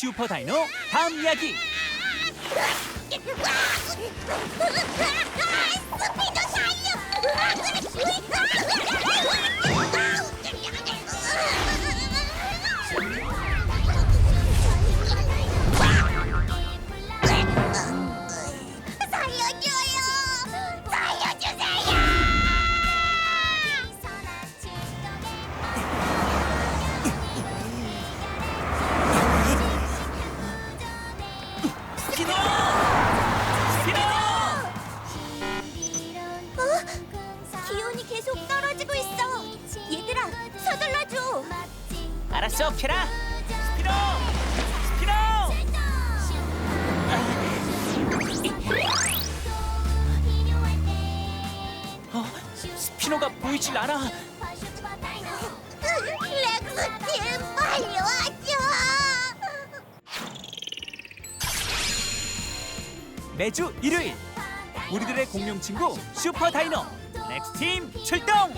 슈퍼 다이노 다음 이야기 스피노 어? 기온이 계속 떨어지고 있어. 얘들아, 서둘러 줘. 알았어 캐라. 스피노 스피노 어, 스피노가 보이질 않아 매주 일요일. 우리들의 공룡 친구 슈퍼 다이노 넥스팀 출동